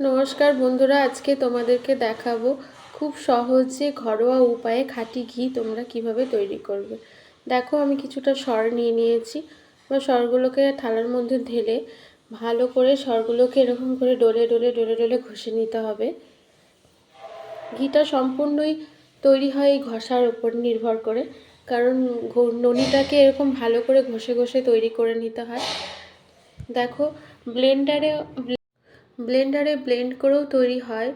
নমস্কার বন্ধুরা, আজকে তোমাদেরকে দেখাবো খুব সহজে ঘরোয়া উপায়ে খাঁটি ঘি তোমরা কীভাবে তৈরি করবে। দেখো, আমি কিছুটা সর নিয়ে নিয়েছি। বা সরগুলোকে থালার মধ্যে ঢেলে ভালো করে সরগুলোকে এরকম করে ডলে ডলে ডলে ডলে ঘষে নিতে হবে। ঘিটা সম্পূর্ণই তৈরি হয় এই ঘষার ওপর নির্ভর করে, কারণ ননিটাকে এরকম ভালো করে ঘষে ঘষে তৈরি করে নিতে হয়। দেখো, ব্লেন্ডারে ব্লেন্ডারে ব্লেন্ড করেও তৈরি হয়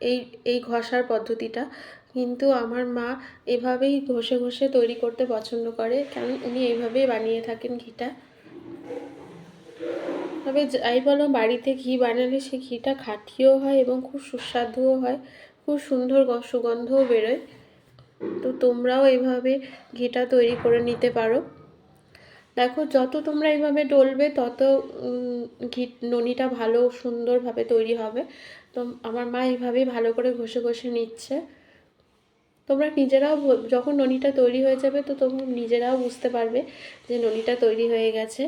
এই এই ঘষার পদ্ধতিটা। কিন্তু আমার মা এভাবেই ঘষে ঘষে তৈরি করতে পছন্দ করে। কারণ উনি এইভাবেই বানিয়ে থাকেন ঘিটা। তবে যাই বলো, বাড়িতে ঘি বানালে সে ঘিটা খাঁটিও হয় এবং খুব সুস্বাদুও হয়। খুব সুন্দর সুগন্ধও বেরোয়। তো তোমরাও এইভাবে ঘিটা তৈরি করে নিতে পারো। দেখো, যত তোমরা এইভাবে ডলবে, তত ঘি, ননিটা ভালো, সুন্দরভাবে তৈরি হবে। তো আমার মা এইভাবেই ভালো করে ঘষে ঘষে নিচ্ছে। তোমরা নিজেরাও যখন ননিটা তৈরি হয়ে যাবে, তো তোমরা নিজেরাও বুঝতে পারবে যে ননিটা তৈরি হয়ে গেছে।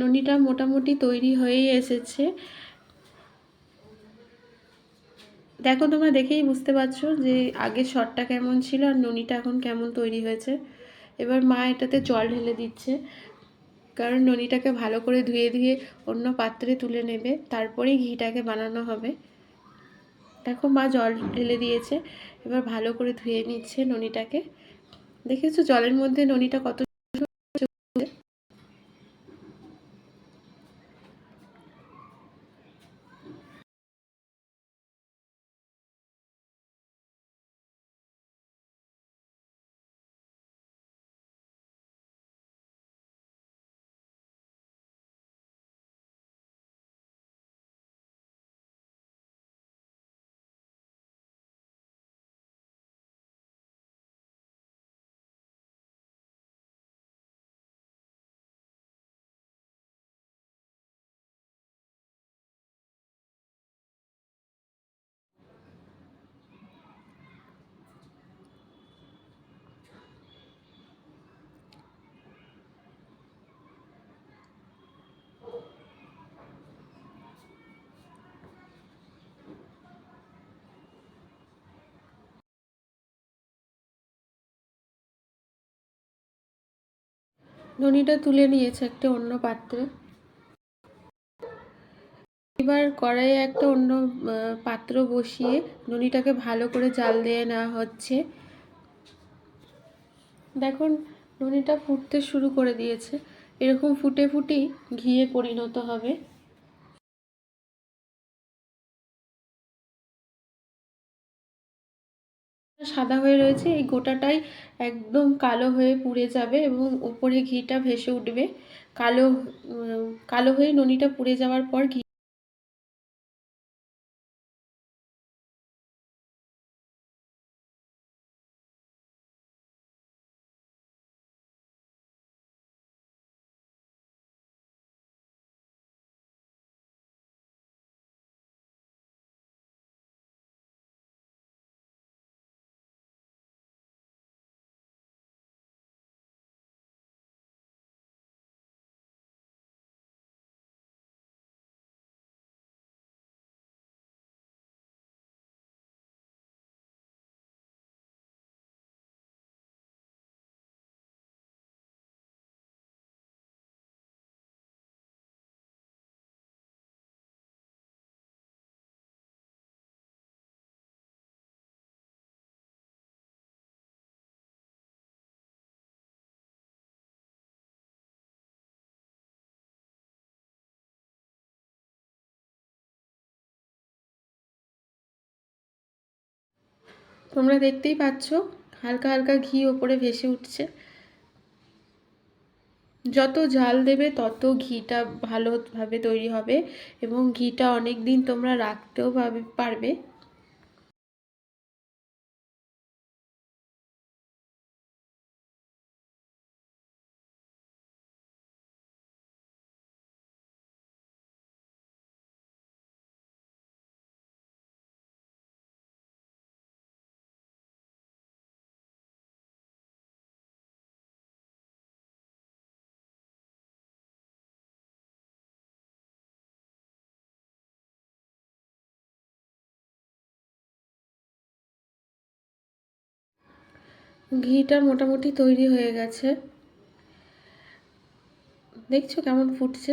ননিটা মোটামুটি তৈরি হয়েই এসেছে। দেখো, তোমরা দেখেই বুঝতে পারছ যে আগে শটটা কেমন ছিল আর ননিটা এখন কেমন তৈরি হয়েছে। এবার মা এটাতে জল ঢেলে দিচ্ছে, কারণ ননিটাকে ভালো করে ধুয়ে ধুয়ে অন্য পাত্রে তুলে নেবে, তারপরেই ঘিটাকে বানানো হবে। দেখো, মা জল ঢেলে দিয়েছে, এবার ভালো করে ধুয়ে নিচ্ছে ননিটাকে। দেখেছ, জলের মধ্যে ননিটা কত ননিটা তুলে নিয়েছে একটা অন্য পাত্রে। এবার কড়াইয়ে একটা অন্য পাত্র বসিয়ে ননিটাকে ভালো করে জাল দিয়ে নেওয়া হচ্ছে। দেখুন ননিটা ফুটতে শুরু করে দিয়েছে। এরকম ফুটে ফুটেই ঘিয়ে পরিণত হবে। সাদা হয়ে রয়েছে, এই গোটাটাই একদম কালো হয়ে পুড়ে যাবে এবং উপরে ঘিটা ভেসে উঠবে। কালো কালো হয়ে ননিটা পুড়ে যাওয়ার পর ঘি তোমরা দেখতেই পাচ্ছ, হালকা হালকা ঘি ওপরে ভেসে উঠছে। যত ঝাল দেবে তত ঘিটা ভালোভাবে তৈরি হবে এবং ঘিটা অনেক দিন তোমরা রাখতেও পারবে। ঘিটা মোটামুটি তৈরি হয়ে গেছে। দেখছ কেমন ফুটছে?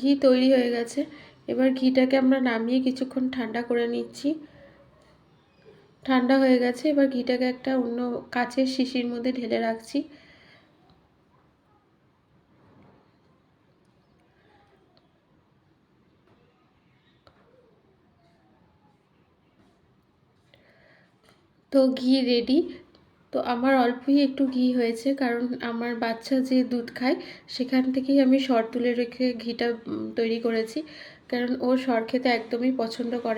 ঘি তৈরি হয়ে গেছে। এবার ঘিটাকে আমরা নামিয়ে কিছুক্ষণ ঠান্ডা করে নিচ্ছি। ঠান্ডা হয়ে গেছে, এবার ঘিটাকে একটা অন্য কাচের শিশির মধ্যে ঢেলে রাখছি। তো ঘি রেডি তো আমার অল্পই একটু ঘি হয়েছে, কারণ আমার বাচ্চা যে দুধ খায়, সেখান থেকেই আমি সর তুলে রেখে ঘিটা তৈরি করেছি। কারণ ও সর খেতে একদমই পছন্দ করে